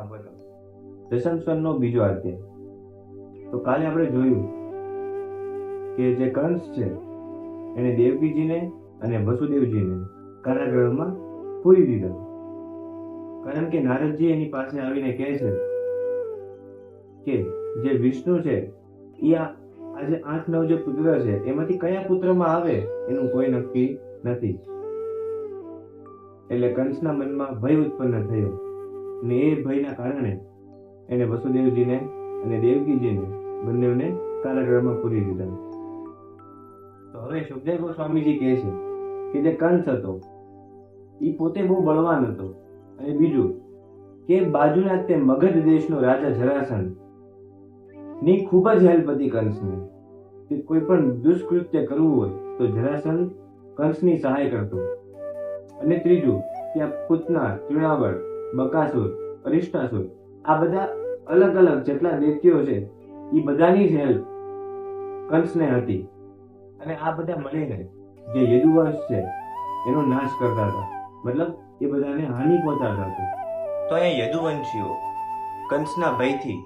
મહાભારત દશમ સ્કંદનો બીજો અધ્યાય. તો કાલે આપણે જોયું કે જે કંસ છે, એને દેવકીજીને અને વસુદેવજીને કારાગૃહમાં પૂરી દીધા. કારણ કે નારદજી એની પાસે આવીને કહે છે કે જે વિષ્ણુ છે એ આજે આઠ નવ જે પુત્ર છે, એમાંથી કયા પુત્રમાં આવે એનું કોઈ નક્કી નથી. એટલે કંસના મનમાં ભય ઉત્પન્ન થયો. અને એ ભયના કારણે એને વસુદેવજીને અને દેવકીજીને બંનેને કારાગૃહમાં પૂરી દીધા. તો હવે સુખદેવ ગોસ્વામીજી કહે છે કે જે કંસ હતો એ પોતે બહુ બળવાન હતો. અને બીજું કે બાજુના તે મગધ દેશનો રાજા જરાસનની ખૂબ જ હેલ્પ હતી કંસને. કે કોઈ પણ દુષ્કૃત્ય કરવું હોય તો જરાસન કંસની સહાય કરતો. અને ત્રીજું ત્યાં પૂતના તૃણાવળ બકાસુર અરિષ્ટાસુર આ બધા અલગ અલગ જેટલા દૈત્યો છે એ બધાની જ કંસને હતી. અને આ બધા મળીને જે યદુવંશ છે, એનો નાશ કરતા હતા. મતલબ, એ બધાને હાનિ પહોંચાડતા હતા. તો અહીંયા યદુવંશીઓ કંસના ભયથી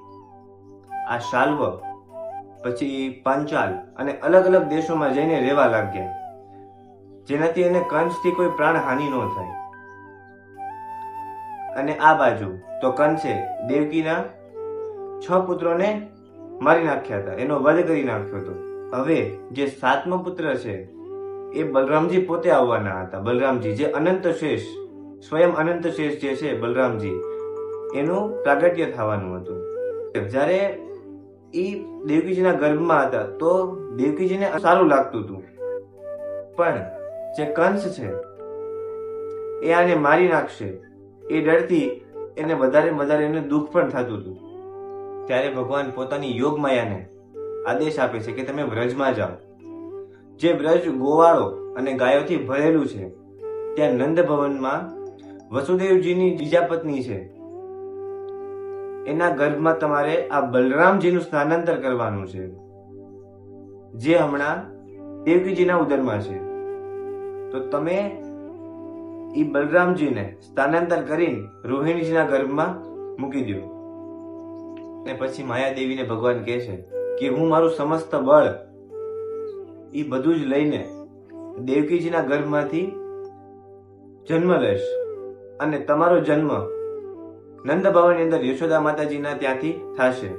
આ શાલ્વ, પછી પાંચાલ અને અલગ અલગ દેશોમાં જઈને રહેવા લાગ્યા. જેનાથી એને કંસથી કોઈ પ્રાણ હાનિ ન થાય. અને આ બાજુ તો કંસે દેવકીના છ પુત્રોને મારી નાખ્યા હતા. એનો વધ કરી નાખ્યો હતો. હવે જે સાતમો પુત્ર છે, એ બલરામજી પોતે આવવાના હતા. બલરામજી, જે અનંત શેષ, સ્વયં અનંત શેષ જે છે બલરામજી, એનું પ્રાગટ્ય થવાનું હતું. જ્યારે એ દેવકીજીના ગર્ભમાં હતા, તો દેવકીજીને સારું લાગતું હતું. પણ જે કંસ છે, એ આને મારી નાખશે. એ ડરથી એને વધારે વધારે એને દુઃખ પણ થતું હતું. ત્યારે ભગવાન પોતાની યોગ માયાને આદેશ આપે છે કે તમે વ્રજમાં જાઓ. જે વ્રજ ગોવાળો અને ગાયોથી ભરેલું છે, ત્યાં નંદ ભવનમાં વસુદેવજીની બીજા પત્ની છે. એના ગર્ભમાં તમારે આ બલરામજીનું સ્થાનાંતર કરવાનું છે, જે હમણાં દેવકીજીના ઉદરમાં છે. તો તમે એ બલરામજીને સ્થાનાંતર કરીને રોહિણીજીના ગર્ભમાં મૂકી દો અને પછી માયાદેવીને ભગવાન કહે છે કે હું મારું સમસ્ત બળ એ બધું જ લઈને દેવકીજીના ગર્ભમાંથી જન્મ લઈશ. અને તમારો જન્મ નંદ ભવનની અંદર યશોદા માતાજીના ત્યાંથી થશે.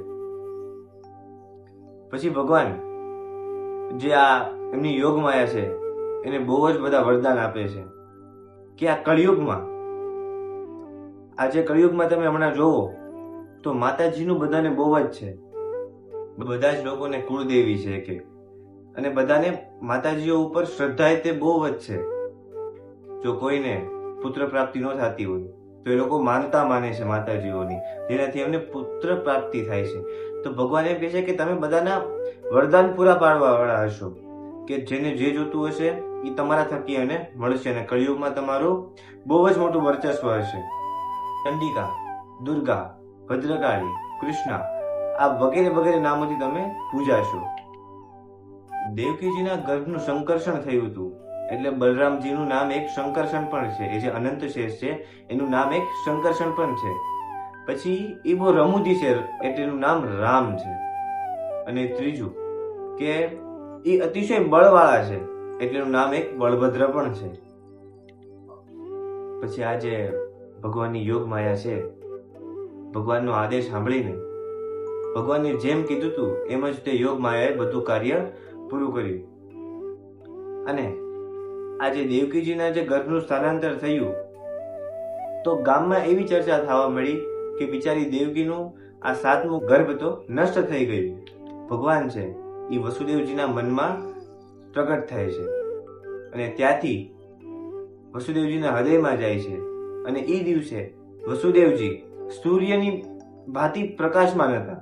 પછી ભગવાન જે આ એમની યોગ માયા છે, એને બહુ જ બધા વરદાન આપે છે. કે આ કળિયુગમાં, આજે કળિયુગમાં તમે હમણાં જોવો, તો માતાજીનું બધાને બહુ જ છે. બધા જ લોકોને કુળદેવી છે કે અને બધાને માતાજીઓ ઉપર શ્રદ્ધા તે બહુ જ છે. જો કોઈને પુત્ર પ્રાપ્તિ ન થતી હોય, તો એ લોકો માનતા માને છે માતાજીઓની. જેનાથી એમને પુત્ર પ્રાપ્તિ થાય છે. તો ભગવાન એમ કહે છે કે તમે બધાના વરદાન પૂરા પાડવા વાળા હશો, કે જેને જે જોતું હશે એ તમારા થકી એને મળશે અને કળિયુગમાં તમારું બહુ જ મોટું વર્ચસ્વ હશે. ચંડિકા, દુર્ગા, ભદ્રકાળી, કૃષ્ણા, આ વગેરે વગેરે નામોથી તમે પૂજાશો. દેવકીજીના ગર્ભનું સંકર્ષણ થયું હતું. એટલે બલરામજીનું નામ એક શંકર્ષણ પણ છે. એ જે અનંત શેષ છે, એનું નામ એક શંકર્ષણ પણ છે. પછી એ બહુ રમૂજી છે એટલે એનું નામ રામ છે. અને ત્રીજું કે એ અતિશય બળવાળા છે. એટલે એનું નામ એક બળભદ્ર પણ છે. પછી આ જે ભગવાનની યોગ માયા છે, ભગવાનનો આદેશ સાંભળીને ભગવાને જેમ કીધું હતું એમ જ તે યોગ માયાએ બધું કાર્ય પૂરું કર્યું. અને આ જે દેવકીજીના જે ગર્ભનું સ્થાનાંતર થયું, તો ગામમાં એવી ચર્ચા થવા મળી કે બિચારી દેવકીનું આ સાતમું ગર્ભ તો નષ્ટ થઈ ગયું. ભગવાન છે એ વસુદેવજીના મનમાં પ્રગટ થાય છે. અને ત્યાંથી વસુદેવજીના હૃદયમાં જાય છે. અને એ દિવસે વસુદેવજી સૂર્યની ભાતિ પ્રકાશમાન હતા.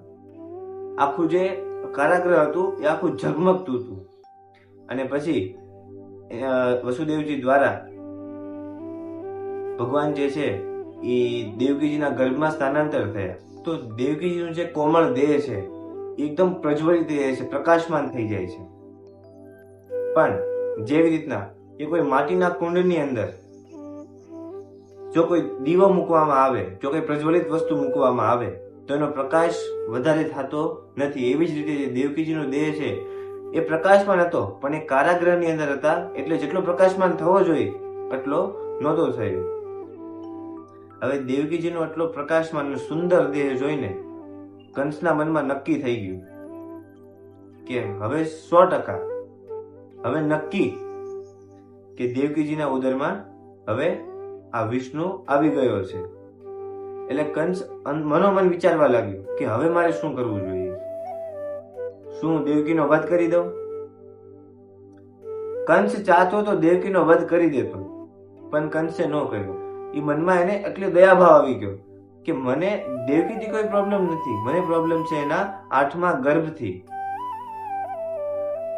આખું જે કારાગ્રહ હતું, એ આખું ઝગમગતું હતું. અને પછી વસુદેવજી દ્વારા ભગવાન જે છે, એ દેવકીજીના ગર્ભમાં સ્થાનાંતર થયા. તો દેવકીજીનું જે કોમળ દેહ છે એકદમ પ્રજ્વલિત થઈ જાય છે, પ્રકાશમાન થઈ જાય છે. પણ જેવી રીતના એ કોઈ માટીના કુંડની અંદર જો કોઈ દીવો મૂકવામાં આવે, જો કોઈ પ્રજ્વલિત વસ્તુ મૂકવામાં આવે, તો એનો પ્રકાશ વધારે થતો નથી. એવી જ રીતે જે દેવકીજીનો દેહ છે, એ પ્રકાશમાન હતો પણ એ કારાગ્રહની અંદર હતા. એટલે જેટલો પ્રકાશમાન થવો જોઈએ, એટલો નહોતો થયો. હવે દેવકીજીનો આટલો પ્રકાશમાન સુંદર દેહ જોઈને કંસના મનમાં નક્કી થઈ ગયું કે હવે સો ટકા હવે નક્કી કે દેવકીજીના ઉદરમાં હવે આ વિષ્ણુ આવી ગયો છે. એટલે કંસ મનોમન વિચારવા લાગ્યો કે હવે મારે શું કરવું જોઈએ? શું દેવકીનો વધ કરી દઉં? કંસ ચાહતો તો દેવકીનો વધ કરી દેતો પણ કંસે ન કર્યો. એ મનમાં એને એટલો દયાભાવ આવી ગયો કે મને દેવકીથી કોઈ પ્રોબ્લેમ નથી. મને પ્રોબ્લેમ છે એના આઠમા ગર્ભથી.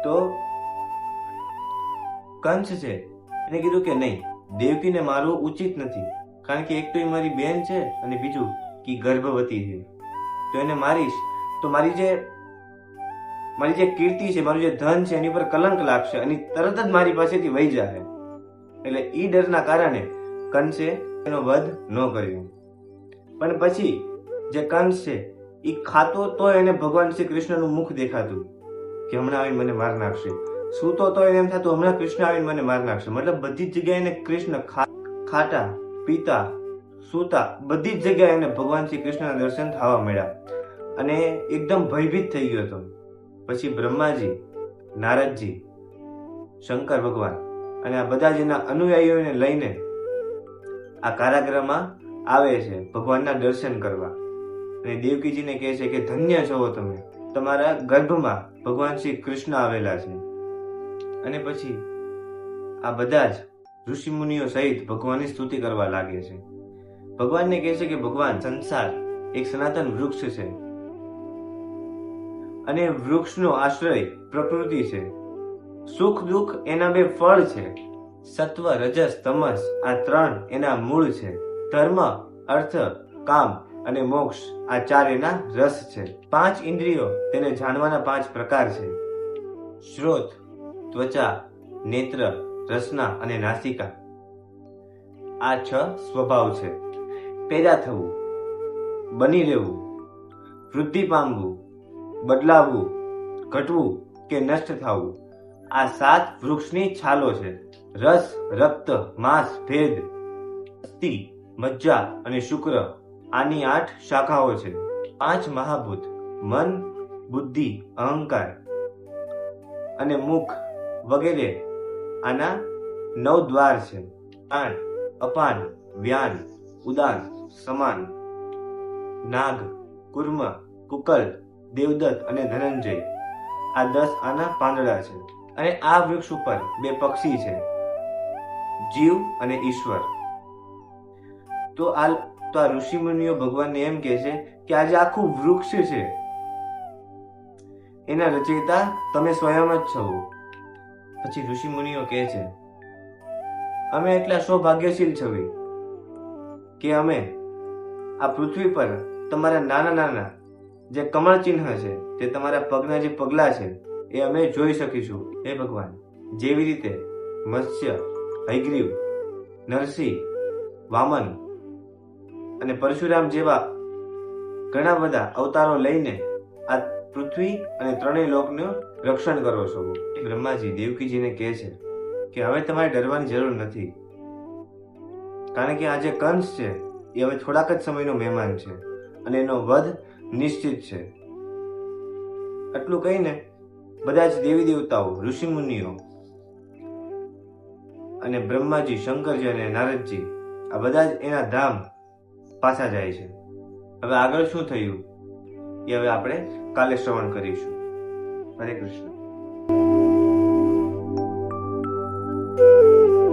તો કંસ છે. એને કીધું કે નહીં, દેવકીને મારવું ઉચિત નથી. કારણ કે એક તો એ મારી બેન છે અને બીજું કે ગર્ભવતી છે. તો એને મારીશ. તો મારી જે મારી જે કીર્તિ છે, મારું જે ધન છે, એની પર કલંક લાગશે અને તરત જ મારી પાસેથી વહી જાય એટલે એ ડરના કારણે કંસે એનો વધ ન કર્યો. પણ પછી જે કંસ છે એ ખાતો તો એને ભગવાન શ્રી કૃષ્ણનું મુખ દેખાતું, કે હમણાં આવીને મને માર નાખશે. સૂતો તો એને એમ થતું હમણાં કૃષ્ણ આવીને મને માર નાખશે. મતલબ બધી જગ્યાએ એને કૃષ્ણ ખાટા, પીતા, સૂતા, બધી જ જગ્યાએ એને ભગવાન શ્રી કૃષ્ણના દર્શન થવા મળ્યા. અને એકદમ ભયભીત થઈ ગયો હતો. પછી બ્રહ્માજી, નારદજી, શંકર ભગવાન અને આ બધા જ અનુયાયીઓને લઈને આ કારાગૃહમાં આવે છે ભગવાનના દર્શન કરવા. અને દેવકીજીને કહે છે કે, ધન્ય છો તમે. તમારા ગર્ભમાં ભગવાન શ્રી કૃષ્ણ આવેલા છે. અને પછી આ બધા જ ઋષિમુનિઓ સહિત ભગવાનની સ્તુતિ કરવા લાગે છે. ભગવાનને કહે છે કે ભગવાન, સંસાર એક સનાતન વૃક્ષ છે. અને વૃક્ષનો આશ્રય પ્રકૃતિ છે. સુખ દુઃખ એના બે ફળ છે. સત્વ, રજસ, તમસ આ ત્રણ એના મૂળ છે. ધર્મ, અર્થ, કામ અને મોક્ષ આ ચાર એના રસ છે. પાંચ ઇન્દ્રિયો તેને જાણવાના પાંચ પ્રકાર છે. શ્રોત ત્વચા, નેત્ર, રસના અને નાસિકા. આ છ સ્વભાવ છે. પેદા થવું, બની રહેવું, વૃદ્ધિ પામવું, બદલાવવું, ઘટવું કે નષ્ટ થવું. આ સાત વૃક્ષની છાલો છે. રસ, રક્ત, માંસ, ભેદ અસ્થિ મજ્જા અને શુક્ર આની આઠ શાખાઓ છે. પાંચ મહાભૂત, મન, બુદ્ધિ, અહંકાર અને મુખ વગેરે. આના નવ દ્વાર છે. આન અપાન, વ્યાન, ઉદાન, સમાન, નાગ, કુર્મ, કુકલ, દેવદત્ત અને ધનંજય. આ દસ આના પાંદડા છે. અને આ વૃક્ષ ઉપર બે પક્ષી છે. જીવ અને ઈશ્વર. તો આ તો આ ઋષિમુનિઓ ભગવાનને એમ કહે છે કે આજે આખું વૃક્ષ છે. એના રચયિતા તમે સ્વયં જ છો. પછી ઋષિમુનિઓ કહે છે, અમે એટલા સૌભાગ્યશીલ છવી કે અમે આ પૃથ્વી પર તમારા નાના નાના જે કમળ ચિહ્ન છે, તે તમારા પગના જે પગલા છે, એ અમે જોઈ શકીશું. હે ભગવાન, જેવી રીતે મત્સ્ય, હૈગ્રીવ, નરસિંહ, વામન અને પરશુરામ જેવા ઘણા બધા અવતારો લઈને આ પૃથ્વી અને ત્રણેય લોકનું રક્ષણ કરો છો. બ્રહ્માજી, દેવકીજીને કહે છે કે હવે તમારે ડરવાની જરૂર નથી. કારણ કે આ જે કંસ છે, એ હવે થોડાક જ સમયનો મહેમાન છે અને એનો વધ નિશ્ચિત છે. આટલું કહીને બધા જ દેવી દેવતાઓ ઋષિમુનિઓ અને બ્રહ્માજી, શંકરજી અને નારદજી આ બધા જ એના ધામ પાછા જાય છે. હવે આગળ શું થયું? એ હવે આપણે કાલે શ્રવણ કરીશું. હરે કૃષ્ણ.